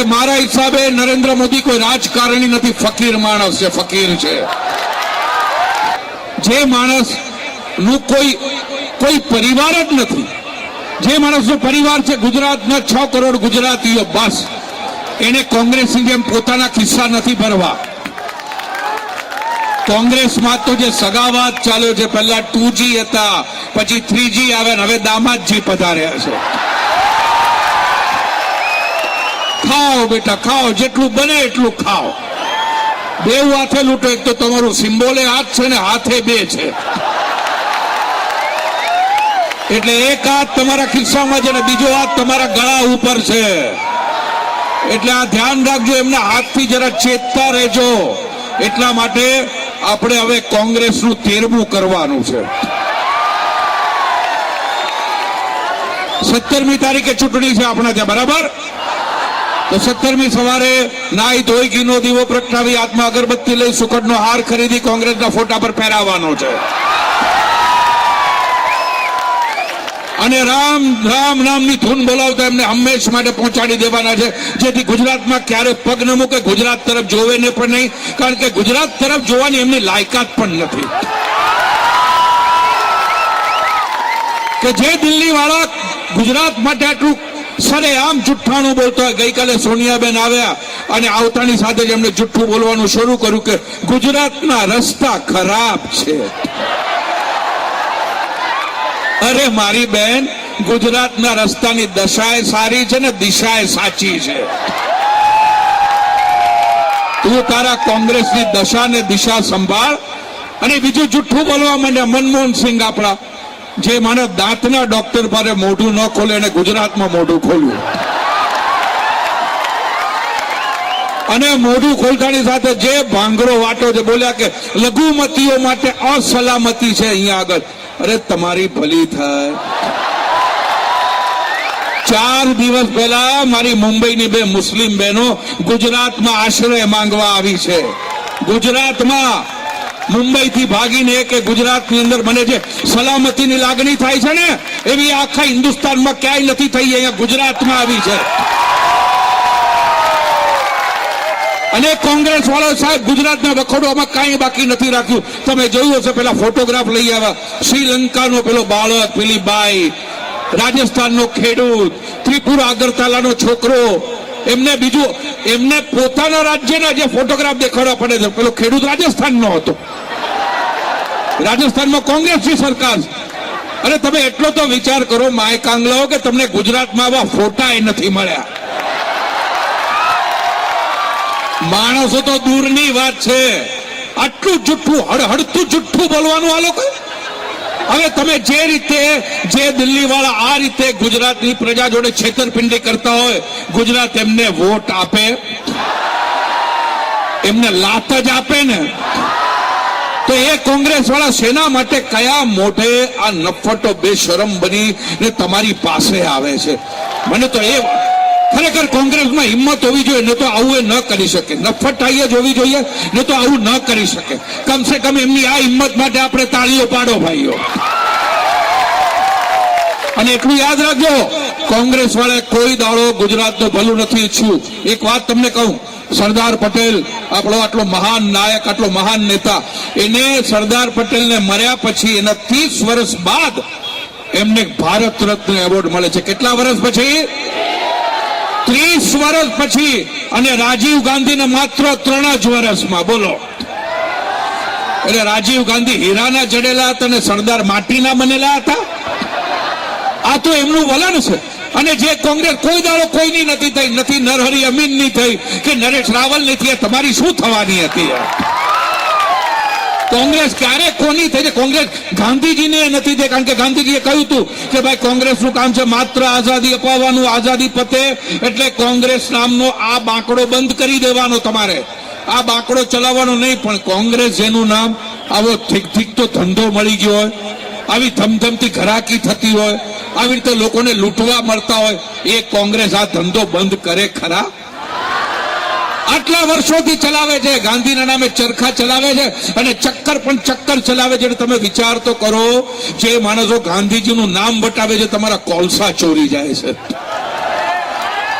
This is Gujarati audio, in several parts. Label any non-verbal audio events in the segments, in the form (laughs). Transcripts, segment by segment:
કે મારા હિસાબે નરેન્દ્ર મોદી કોઈ રાજકારણી નથી, ફકીર માણસ છે, ફકીર છે. જે માણસનું કોઈ કોઈ પરિવાર જ નથી. જે માણસનો પરિવાર છે ગુજરાતના છ કરોડ ગુજરાતીઓ, બસ. એને કોંગ્રેસની જેમ પોતાના ખિસ્સા નથી ભરવા. કોંગ્રેસમાં તો જે સગાવાદ ચાલ્યો છે, પહેલા ટુ હતા, પછી થ્રીજી આવે હવે દામાદજી પધાર્યા છે. ખાઓ બેટા, ખાઓ, જેટલું બને એટલું ખાઓ. બે હાથે લૂંટો, એક તો તમારું સિમ્બોલે હાથ છે ને હાથે બે છે. એટલે એક હાથ તમારા ખિસ્સામાં છે ને બીજો હાથ તમારા ગળા ઉપર છે. એટલે આ ધ્યાન રાખજો, એમના હાથથી જરા ચેતતા રહેજો. એટલા માટે આપણે હવે કોંગ્રેસનું તેરમું કરવાનું છે. સત્તરમી તારીખે ચૂંટણી છે આપણા ત્યાં, બરાબર? તો સત્તરમી સવારે નાઈ ધોઈ ઘીનો દીવો પ્રગટાવી હાથમાં અગરબત્તી લઈ સુકટનો હાર ખરીદી કોંગ્રેસના ફોટા પર પહેરાવવાનો છે. અને રામ રામ નામની ધૂન બોલાવતા એમને હંમેશ માટે પહોંચાડી દેવાના છે. જેથી ગુજરાતમાં ક્યારે પગ ન મૂકે, ગુજરાત તરફ જોવે ને પણ નહીં. કારણ કે ગુજરાત તરફ જોવાની એમની લાયકાત પણ નથી. કે જે દિલ્હી વાળા ગુજરાત માટે આટલું સરે આમ જુઠ્ઠાણું બોલતો હોય, ગઈકાલે સોનિયાબેન આવ્યા અને આવતાની સાથે જ એમને જુઠ્ઠું બોલવાનું શરૂ કર્યું કે ગુજરાતના રસ્તા ખરાબ છે. અરે મારી બેન, ગુજરાતના રસ્તાની દશાએ સારી છે ને દિશાએ સાચી છે. તું તારા કોંગ્રેસની દશા ને દિશા સંભાળ અને બીજું જુઠ્ઠું બોલવા માંડ્યા મનમોહન સિંહ આપણા જે મને દાંતના ડોક્ટર પાસે મોઢું ન ખોલે અને ગુજરાતમાં મોઢું ખોલ્યું. અને મોઢું ખોલતાની સાથે જે ભાંગરો વાટો છે, બોલ્યા કે લઘુમતીઓ માટે અસલામતી છે અહીંયા આગળ. અરે, તમારી ભલી થાય. ચાર દિવસ પહેલા મારી મુંબઈની બે મુસ્લિમ બહેનો ગુજરાતમાં આશ્રય માંગવા આવી છે. ગુજરાતમાં મુંબઈથી ભાગીને કે ગુજરાતની અંદર બને છે સલામતીની લાગણી થાય છે ને, એવી આખા હિન્દુસ્તાનમાં ક્યાંય નથી થઈ, અહીંયા ગુજરાતમાં આવી છે. અને કોંગ્રેસ વાળા સાહેબ ગુજરાતના વખોડવામાં કાંઈ બાકી નથી રાખ્યું. તમે જોયું હશે, પેલા ફોટોગ્રાફ લઈ આવ્યા. શ્રીલંકાનો પેલો બાળક, પેલી બાઈ, રાજસ્થાનનો ખેડૂત, ત્રિપુરા અગરતાલાનો છોકરો, એમને બીજું, એમને પોતાના રાજ્યના જે ફોટોગ્રાફ દેખાડવા પડે છે, પેલો ખેડૂત રાજસ્થાનનો હતો. રાજસ્થાનમાં કોંગ્રેસની સરકાર. અને તમે એટલો તો વિચાર કરો માય કાંગલાઓ કે તમને ગુજરાતમાં આવા ફોટા નથી મળ્યા. માણસો તો દૂરની વાત છે. આટલું જુઠ્ઠું હડહડતું જુઠ્ઠું બોલવાનું આ લોકો હવે તમે જે રીતે, જે દિલ્હી વાળા આ રીતે ગુજરાતની પ્રજા જોડે છેતરપિંડી કરતા હોય, ગુજરાત એમને વોટ આપે. એમને લાત જ આપે ને. તો એ કોંગ્રેસ વાળા સેના માટે કયા મોઢે આ નફટો બેશરમ બની ને તમારી પાસે આવે છે? મને તો એ ખરેખર કોંગ્રેસમાં હિંમત હોવી જોઈએ, ને તો આવું એ ન કરી શકે. નફટાઈ જ હોવી જોઈએ, ને તો આવું ન કરી શકે. કમસે કમ એમની આ હિંમત માટે આપણે તાળીઓ પાડો, ભાઈઓ. અને એટલું યાદ રાખજો કોંગ્રેસ વાળા કોઈ દાડો ગુજરાતનું ભલું નથી ઈચ્છ્યું. એક વાત તમને કહું સરદાર પટેલ આપણો આટલો મહાન નાયક, આટલો મહાન નેતા, એને સરદાર પટેલને મર્યા પછી, એના ત્રીસ વર્ષ બાદ એમને ભારત રત્ન એવોર્ડ મળે છે. કેટલા વર્ષ પછી? ત્રીસ વર્ષ પછી અને રાજીવ ગાંધીને માત્ર ત્રણ જ વર્ષમાં, બોલો. એટલે રાજીવ ગાંધી હીરાના જડેલા હતા અને સરદાર માટીના બનેલા હતા. આ તો એમનું વલણ છે. અને જે કોંગ્રેસ કોઈ દાડો કોઈની નથી થઈ, નથી નરહરી અમીનની થઈ કે નરેશ રાવલની થઈ તમારી શું થવાની હતી? કોંગ્રેસ ક્યારે કોની થઈ કોંગ્રેસ ગાંધીજીને નથી થઈ કારણ કે ગાંધીજીએ કહ્યું હતું કે ભાઈ કોંગ્રેસનું કામ છે માત્ર આઝાદી અપાવવાનું, આઝાદી પતે, એટલે કોંગ્રેસ નામનો આ બાંકડો બંધ કરી દેવાનો તમારે. આ બાંકડો ચલાવવાનો નહીં, પણ કોંગ્રેસ જેનું નામ આવો ઠીક ઠીક તો ધંધો મળી ગયો હોય, આવી ધમધમતી ઘરાકી થતી હોય આવી રીતે લોકોને લૂંટવા મળતા હોય, એ કોંગ્રેસ આ ધંધો બંધ કરે ખરા? આટલા વર્ષોથી ચલાવે છે, ગાંધીના નામે ચરખા ચલાવે છે અને ચક્કર પણ ચક્કર ચલાવે છે. તમે વિચાર તો કરો, જે માણસો ગાંધીજીનું નામ બતાવે છે, તમારા કોલસા ચોરી જાય છે.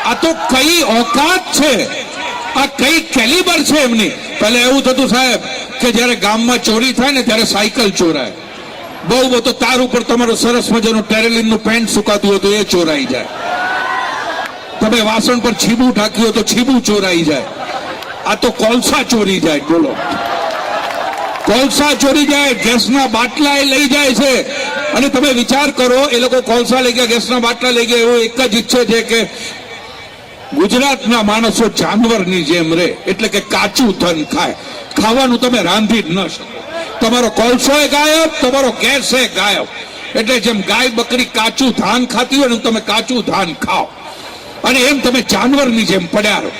આ તો કઈ ઓકાત છે? આ કઈ કેલિબર છે એમની? પહેલા એવું થતું સાહેબ કે જ્યારે ગામમાં ચોરી થાય ને ત્યારે સાયકલ ચોરાય. બહુ બધો તાર ઉપર તમારો સરસ મજાનું ટેરેલિનનું પેન્ટ સુકાતું હોય તો એ ચોરાઈ જાય. તમે વાસણ પર છીબું ઢાંક્યું હોય તો છીબું ચોરાઈ જાય. આ તો કોલસા ચોરી જાય, બોલો. કોલસા ચોરી જાય, ગેસના બાટલા એ લઈ જાય છે. અને તમે વિચાર કરો, એ લોકો કોલસા લઈ ગયા, ગેસના બાટલા લઈ ગયા, એવું એક જ ઈચ્છે છે કે ગુજરાતના માણસો જાનવરની જેમ રહે, એટલે કે કાચું ધન ખાય. ખાવાનું તમે રાંધી જ ન શકો. તમારો કોલસો એ ગાયબ, તમારો ગેસ એ ગાયબ. એટલે જેમ ગાય, બકરી, કાચું ધાન ખાતી હોય ને તમે કાચું ધાન ખાઓ. અને એમ તમે જાનવરની જેમ પડ્યા રહો.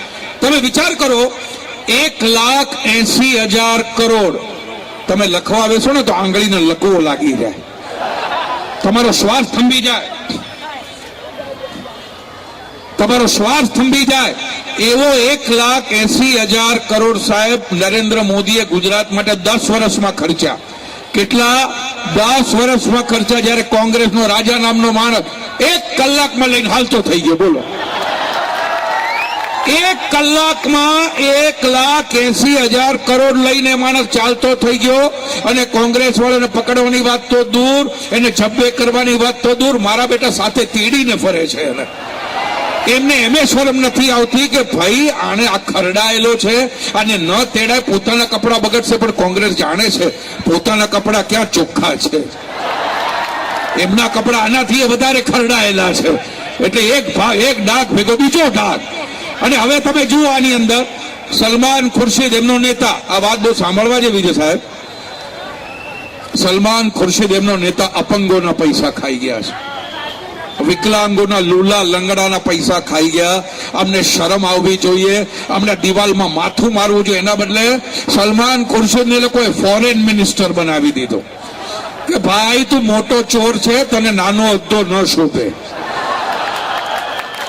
તમે વિચાર કરો, એક લાખ એસી હજાર કરોડ. તમે લખવા બેસો ને તો આંગળીને લકવો લાગી જાય. તમારો શ્વાસ થંભી જાય. તમારો શ્વાસ થંભી જાય. એવો એક લાખ એસી હજાર કરોડ સાહેબ નરેન્દ્ર મોદીએ ગુજરાત માટે દસ વર્ષમાં ખર્ચ્યા. કેટલા? દસ વર્ષમાં ખર્ચા જ્યારે કોંગ્રેસનો રાજા નામનો માણસ એક કલાકમાં લઈને હાલતો થઈ ગયો. બોલો. એક કલાકમાં એક લાખ એસી હજાર કરોડ લઈને માણસ ચાલતો થઈ ગયો અને કોંગ્રેસ વાળાને પકડવાની વાત તો દૂર, એને છબ્બે કરવાની વાત તો દૂર. મારા બેટા સાથે તીડીને ફરે છે એને. એમને એમે શરમ નથી આવતી કે ભાઈ આને આ ખરડાયેલો છે અને ન તેડાય પોતાના કપડા બગડશે, પણ કોંગ્રેસ જાણે છે પોતાના કપડા ક્યાં ચોખ્ખા છે. એમના કપડા આનાથી વધારે ખરડાયેલા છે. એટલે એક ભાગ એક ડાક ભેગો, બીજો ડાક. અને હવે તમે જુઓ આની અંદર, સલમાન ખુરશીદ એમનો નેતા, આ વાત બહુ સાંભળવા જેવી છે સાહેબ. સલમાન ખુરશીદ એમનો નેતા અપંગોના પૈસા ખાઈ ગયા છે. વિકલાંગોના લુલા લંગડાના પૈસા ખાઈ ગયા. અમને શરમ આવવી જોઈએ. અમને દિવાલમાં માથું મારવું જોઈએ. એના બદલે સલમાન ખુરશીદને લોકોએ ફોરેન મિનિસ્ટર બનાવી દીધો. કે ભાઈ, તું મોટો ચોર છે, તને નાનો હોદ્દો ન શોભે.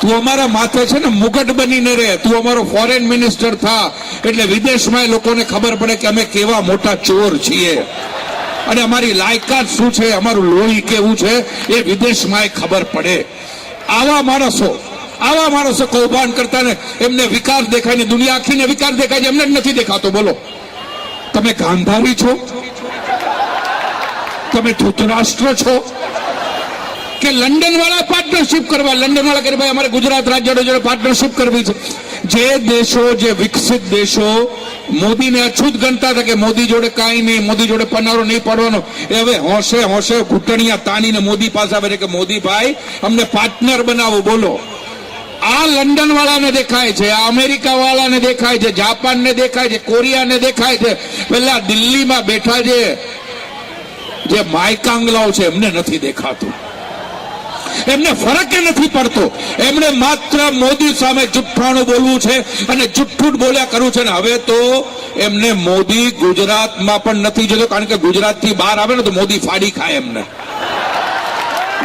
તું અમારા માથે છે ને મુગટ બનીને રહે. તું અમારો ફોરેન મિનિસ્ટર થા. એટલે વિદેશમાં એ લોકોને ખબર પડે કે અમે કેવા મોટા ચોર છીએ. અને અમારી લાયકાત શું છે, અમારું લોહી કેવું છે, એ વિદેશમાં ખબર પડે. આવા માણસો આવા માણસો કૌભાંડ કરતા ને એમને વિકાસ દેખાય ને દુનિયા આખીને વિકાસ દેખાય છે, એમને જ નથી દેખાતો. બોલો. તમે ગાંધારી છો? તમે ધૃતરાષ્ટ્ર છો? કે લંડન વાળા પાર્ટનરશિપ કરવા? લંડન વાળા કે ભાઈ અમારે ગુજરાત રાજ્ય પાર્ટનરશિપ કરવી છે. જે દેશો, જે વિકસિત દેશો, મોદીને અછૂત ગણતા હતા કે મોદી જોડે કાંઈ નહીં, મોદી જોડે પનારો નહીં પડવાનો. એ હવે હોશે હોશે, ઘૂંટણિયા તાણીને મોદી પાસે આવે છે કે મોદીભાઈ, અમને પાર્ટનર બનાવો, બોલો. આ લંડન વાળાને દેખાય છે, આ અમેરિકા વાળાને દેખાય છે, જાપાનને દેખાય છે, કોરિયાને દેખાય છે. પેલા દિલ્હીમાં બેઠા છે જે માયકાંગલાઓ છે, એમને નથી દેખાતું. એમને ફરક નથી પડતો. એમણે માત્ર મોદી સામે જુઠ્ઠાણું બોલવું છે અને જુઠ્ઠું બોલ્યા કરવું છે. ને હવે તો એમને મોદી ગુજરાતમાં પણ નથી જતો. કારણ કે ગુજરાતથી બહાર આવે ને તો મોદી ફાડી ખાય એમને.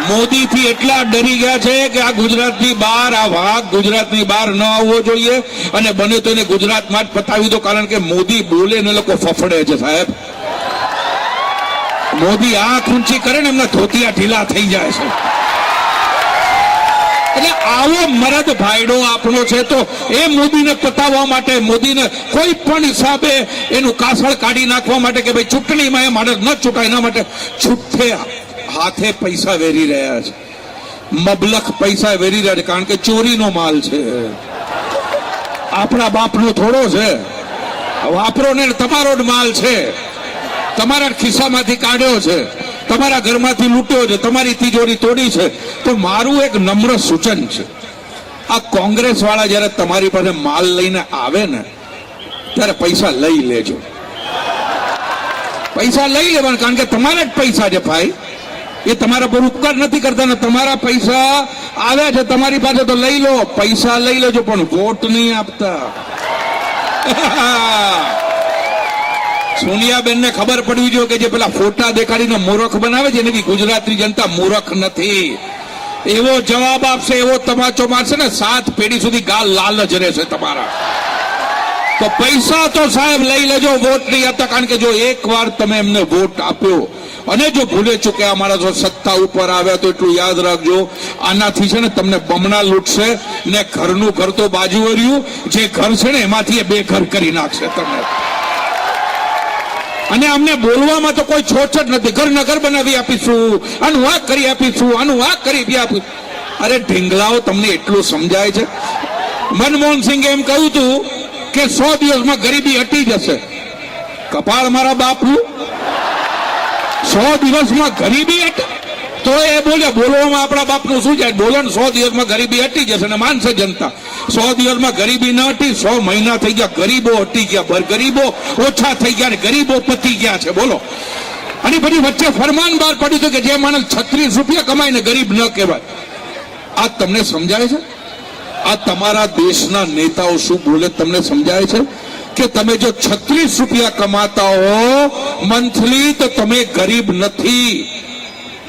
મોદીથી એટલા ડરી ગયા છે કે આ ગુજરાતની બહાર, આ વાઘ ગુજરાતની બહાર ન આવવો જોઈએ. અને બને તો એને ગુજરાતમાં જ પતાવી દો. કારણ કે મોદી બોલે ને લોકો ફફડે છે સાહેબ. મોદી આંખ ઊંચી કરે ને એમના ધોતિયા ઢીલા થઈ જાય છે. એટલે આવો મરદ ભાઈડો આપણો છે તો એ મોદીને પતાવવા માટે, મોદીને કોઈ પણ હિસાબે એનું કાસળ કાઢી નાખવા માટે કે ભાઈ ચૂંટણીમાં એ માણસ ન ચૂંટાય, એના માટે છૂટે હાથે પૈસા વેરી રહ્યા છે. મબલખ પૈસા વેરી રહ્યા છે, કારણ કે ચોરીનો માલ છે. આપણા બાપનો થોડો છે. વાપરો ને તમારો જ માલ છે. તમારા ખિસ્સામાંથી કાઢ્યો છે. તમારા ઘરમાંથી લૂંટ્યો છે, તમારી તિજોરી તોડી છે, તો મારું એક નમ્ર સૂચન છે. આ કોંગ્રેસ વાળા જ્યારે તમારી પાસે માલ લઈને આવે ને, ત્યારે પૈસા લઈ લેજો. પૈસા લઈ લેવાના, કારણ કે તમારા જ પૈસા છે ભાઈ. એ તમારા પર ઉપકાર નથી કરતા ને તમારા પૈસા આવ્યા છે, તમારી પાસે તો લઈ લો. પૈસા લઈ લેજો, પણ વોટ નહીં આપતા. (laughs) સોનિયાબેન ને ખબર પડવી જોઈએ કે જે પેલા ફોટા દેખાડીને મૂરખ બનાવે છે એની ગુજરાતની જનતા મૂરખ નથી. એવો જવાબ આપશે, એવો તમાચો મારશે ને સાત પેઢી સુધી ગાલ લાલ જ રહેશે તમારા. તો પૈસા તો સાહેબ લઈ લેજો, વોટ નહીં આપતા, કારણ કે જો એક વાર તમે એમને વોટ આપ્યો અને જો ભૂલે ચૂક્યા અમારા જો સત્તા ઉપર આવ્યા તો એટલું યાદ રાખજો, આનાથી છે ને તમને બમણા લૂંટશે ને ઘરનું ઘર તો બાજુ વર્યું, જે ઘર છે ને એમાંથી એ બે ઘર કરી નાખશે તમને. અને અમને બોલવામાં તો કોઈ છોછટ નથી. ઘર નગર બનાવી આપીશું. આનું આ કરી આપીશું. આનું આ કરી બી આપીશું અરે ઢીંગલાઓ તમને એટલું સમજાય છે? મનમોહન સિંહે એમ કહ્યું હતું કે સો દિવસમાં ગરીબી હટી જશે. કપાળ મારા બાપનું. સો દિવસમાં ગરીબી હટે તો એ બોલે બોલવામાં આપણા બાપનું શું જાય? બોલો ને, સો દિવસમાં ગરીબી હટી જશે અને માનશે જનતા. સો દિવસમાં ગરીબી ન હટી, સો મહિના થઈ ગયા, ગરીબો હટી ગયા ગરીબો ઓછા થઈ ગયા ને ગરીબો પતી ગયા છે. બોલો. અને પછી વચ્ચે ફરમાન બહાર પડ્યું હતું કે જે માણસ છત્રીસ રૂપિયા કમાય ને ગરીબ ન કહેવાય. આ તમને સમજાય છે? આ તમારા દેશના નેતાઓ શું બોલે તમને સમજાય છે? કે તમે જો છત્રીસ રૂપિયા કમાતા હો, મંથલી તો તમે ગરીબ નથી.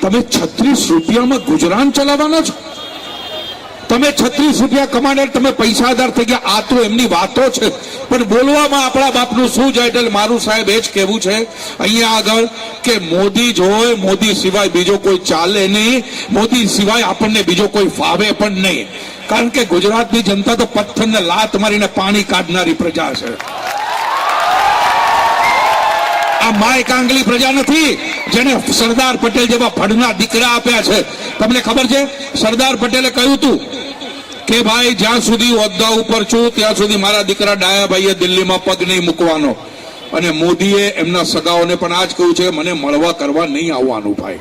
તમે છત્રીસ રૂપિયામાં ગુજરાન ચલાવવાના છો? તમે છત્રીસ રૂપિયા કમાનાર તમે પૈસાદાર થઈ ગયા. આ તો એમની વાતો છે. પણ બોલવામાં આપણા બાપનું શું જાય એટલે મારું સાહેબ એ જ કહેવું છે. અહીંયા આગળ કે મોદી જ હોય મોદી સિવાય બીજો કોઈ ચાલે નહીં. મોદી સિવાય આપણને બીજો કોઈ ફાવે પણ નહીં. કારણ કે ગુજરાતની જનતા તો પથ્થરને લાત મારીને પાણી કાઢનારી પ્રજા છે. આ માય કાંગલી પ્રજા નથી જેને સરદાર પટેલ જેવા ફળના દીકરા આપ્યા છે. તમને ખબર છે? સરદાર પટેલે કહ્યું હતું કે ભાઈ, જ્યાં સુધી હોદ્દા ઉપર છું, ત્યાં સુધી મારા દીકરા ડાયાભાઈએ દિલ્હીમાં પગ નહીં મૂકવાનો. અને મોદીએ એમના સગાઓને પણ આ જ કહ્યું છે, મને મળવા કરવા નહીં આવવાનું ભાઈ.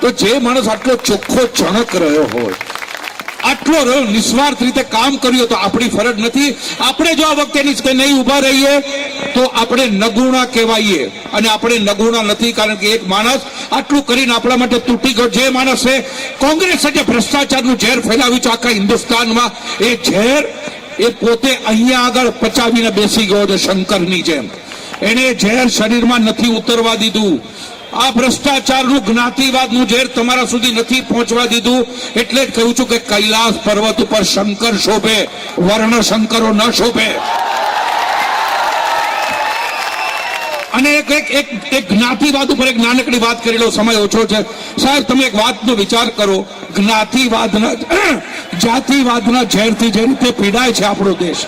તો જે માણસ આટલો ચોખ્ખો ચણક રહ્યો હોય આટલો નિસ્વાર્થ રીતે કામ કર્યું તો આપણી ફરજ નથી. આપણે જો આ વખતે નહીં ઊભા રહીએ, તો આપણે નગુણા કહેવાઈએ. અને આપણે નગુણા નથી, કારણ કે એક માણસ આટલું કરીને આપણા માટે તૂટી ગયો. જે માણસે કોંગ્રેસે જે ભ્રષ્ટાચારનું ઝેર ફેલાવ્યું છે આખા હિન્દુસ્તાનમાં. એ ઝેર એ પોતે અહીંયા આગળ પચાવીને બેસી ગયો છે શંકરની જેમ. એને ઝેર શરીરમાં નથી ઉતરવા દીધું. આ ભ્રષ્ટાચારનું જ્ઞાતિવાદનું ઝેર તમારા સુધી નથી પહોંચવા દીધું. એટલે જ કહું છું કે કૈલાસ પર્વત ઉપર શંકર શોભે, વર્ણ શંકરો ન શોભે. અને એક એક એક જ્ઞાતિવાદ ઉપર એક નાનકડી વાત કરી લો, સમય ઓછો છે. સાહેબ, તમે એક વાતનો વિચાર કરો. જ્ઞાતિવાદના (clears throat) જાતિવાદના ઝેરથી જે રીતે પીડાય છે આપણો દેશ.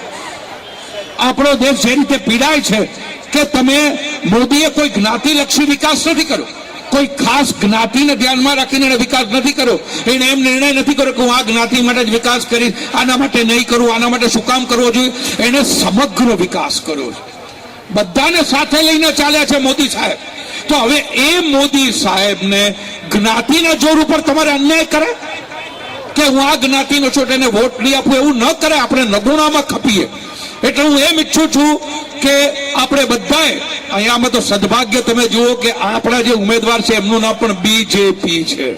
આપણો દેશ જે રીતે પીડાય છે કે તમે મોદીએ કોઈ જ્ઞાતિલક્ષી વિકાસ નથી કર્યો? કોઈ ખાસ જ્ઞાતિને ધ્યાનમાં રાખીને એને વિકાસ નથી કર્યો? એને એમ નિર્ણય નથી કર્યો કે હું આ જ્ઞાતિ માટે જ વિકાસ કરીશ, આના માટે નહીં કરું, આના માટે શું કામ કરવો જોઈએ? એને સમગ્ર વિકાસ કર્યો છે. બધાને સાથે લઈને ચાલ્યા છે મોદી સાહેબ. તો હવે એ મોદી સાહેબને જ્ઞાતિના જોર ઉપર તમારે અન્યાય કરે? કે હું આ જ્ઞાતિનો છું એને વોટ નહીં આપું, એવું ન કરે? આપણે નગુણામાં ખપીએ. એટલે હું એમ ઈચ્છું છું કે આપણે બધાએ, અહીંયામાં તો સદભાગ્ય તમે જુઓ કે આપણા જે ઉમેદવાર છે, એમનું નામ પણ બીજેપી છે.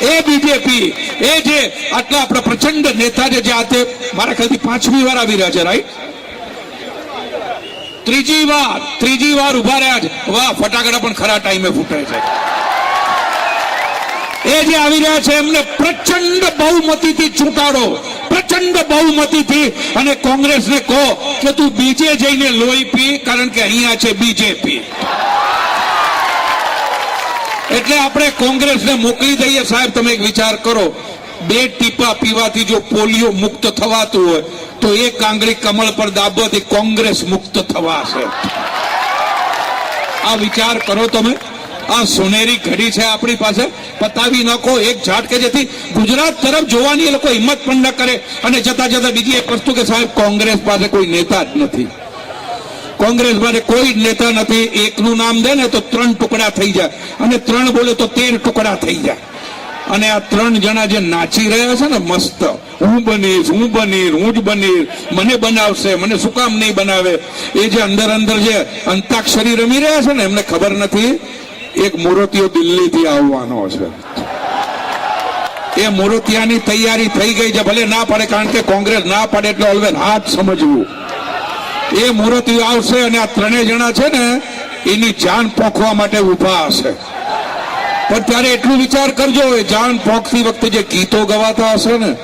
એ બીજેપી એ જે આટલા આપણા પ્રચંડ નેતા છે, જે મારા ખ્યાલથી પાંચમી વાર આવી રહ્યા છે રાઈટ ત્રીજી વાર ત્રીજી વાર ઊભા રહ્યા છે. વાહ, ફટાકડા પણ ખરા ટાઈમે ફૂટે છે. એ જે આવી રહ્યા છે, એમને પ્રચંડ બહુમતીથી ચૂંટાડો. પ્રચંડ બહુમતીથી અને કોંગ્રેસને કહો કે તું બીજે જઈને લોહી પી, કારણ કે અહીંયા છે બીજેપી. એટલે આપણે કોંગ્રેસને મોકલી દઈએ. સાહેબ, તમે એક વિચાર કરો. બે ટીપા પીવાથી જો પોલિયો મુક્ત થવાતું હોય, તો એ કાંગડી કમળ પર દાબવાથી કોંગ્રેસ મુક્ત થવાશે. આ વિચાર કરો તમે. આ સોનેરી ઘડી છે આપણી પાસે. પતાવી નાખો એક ઝાટકે જેથી ગુજરાત તરફ જોવાની એ લોકો હિંમત પણ ન કરે. અને જતા જતા બીજી એક વસ્તુ કે સાહેબ, કોંગ્રેસ પાસે કોઈ નેતા જ નથી. કોંગ્રેસ પાસે કોઈ નેતા નથી. એકનું નામ દે ને તો ત્રણ ટુકડા થઈ જાય. અને ત્રણ બોલે તો તેર ટુકડા થઈ જાય. અને આ ત્રણ જણા જે નાચી રહ્યા છે ને મસ્ત. હું બનીશ હું બનીશ, હું જ બનીશ. મને બનાવશે, મને શું કામ નહીં બનાવે? એ જે અંદર અંદર જે અંતાક્ષરી રમી રહ્યા છે ને, એમને ખબર નથી. એક મૂર્તિઓ દિલ્હીથી આવવાનો છે. એ મૂર્તિયાની તૈયારી થઈ ગઈ છે, ભલે ના પડે, કારણ કે કોંગ્રેસ ના પડે એટલે ઓલવેઝ હાથ સમજવું. એ મૂર્તિઓ આવશે અને આ ત્રણેય જણા છે ને, એની જાન પોખવા માટે ઊભા હશે. પણ ત્યારે એટલું વિચાર કરજો, એ જાન પોખતી વખતે જે ગીતો ગવાતા હશે ને,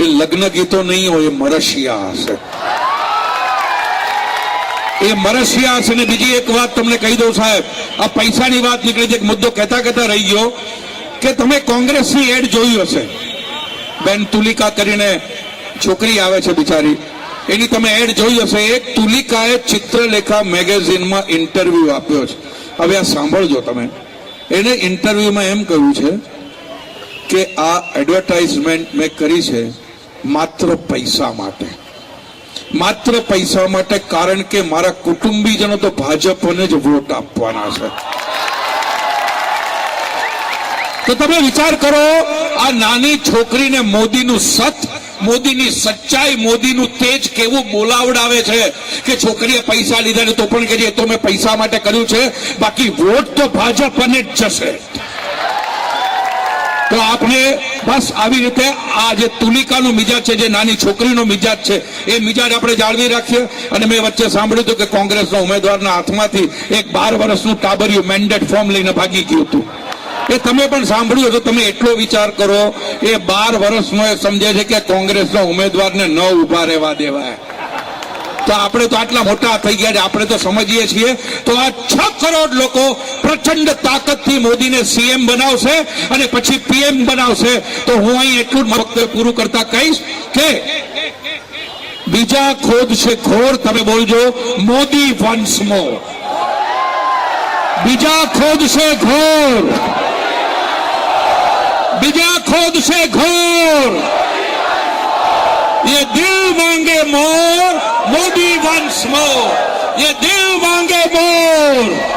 એ લગ્ન ગીતો નહીં હોય મરશિયા હશે. એ મરસિયા છે ને બીજી એક વાત તમને કહી દઉં સાહેબ. આ પૈસાની વાત નીકળી છે, એક મુદ્દો કહેતા કહેતા રહી ગયો કે તમે કોંગ્રેસની એડ જોઈ હશે. બેન તુલિકા કરીને છોકરી આવે છે બિચારી. એની તમે એડ જોઈ હશે, એક તુલિકાએ ચિત્રલેખા મેગેઝિનમાં ઇન્ટરવ્યુ આપ્યો છે. હવે આ સાંભળજો તમે. એને ઇન્ટરવ્યુમાં એમ કહ્યું છે કે આ એડવર્ટાઇઝમેન્ટ મેં કરી છે માત્ર પૈસા માટે. માત્ર પૈસા માટે, કારણ કે મારા કુટુંબીજનો તો ભાજપને જ વોટ આપવાના છે. તો તમે વિચાર કરો, આ નાની છોકરીને મોદીનું સત, મોદીની સચ્ચાઈ, મોદીનું તેજ કેવું બોલાવડાવે છે કે છોકરીએ પૈસા લીધા ને તો પણ કે તો મેં પૈસા માટે કર્યું છે, બાકી વોટ તો ભાજપને જ જશે. તો આપણે બસ આવી રીતે આ જે તુલિકાનો મિજાજ છે, જે નાની છોકરીનો મિજાજ છે, એ મિજાજ આપણે જાળવી રાખીએ. અને મેં વચ્ચે સાંભળ્યું હતું કે કોંગ્રેસના ઉમેદવારના હાથમાંથી એક બાર વર્ષનું ટાબરિયું મેન્ડેટ ફોર્મ લઈને ભાગી ગયું હતું. એ તમે પણ સાંભળ્યું તો તમે એટલો વિચાર કરો, એ બાર વર્ષનો એ સમજે છે કે કોંગ્રેસના ઉમેદવારને ન ઊભા રહેવા દેવાય. તો આપણે તો આટલા મોટા થઈ ગયા છે આપણે તો સમજીએ છીએ તો આ છ કરોડ લોકો પ્રચંડ તાકાતથી મોદીને સીએમ બનાવશે અને પછી પીએમ બનાવશે તો હું અહીં એટલું જ મારું વક્તવ્ય પૂરું કરતા કહીશ કે બીજા ખોદ છે ખોર તમે બોલજો મોદી વન્સ મોર બીજા ખોદ છે ઘોર બીજા ખોદ છે ઘોર ये दिल मांगे मोर मोदी वंस मोर ये दिल मांगे मोर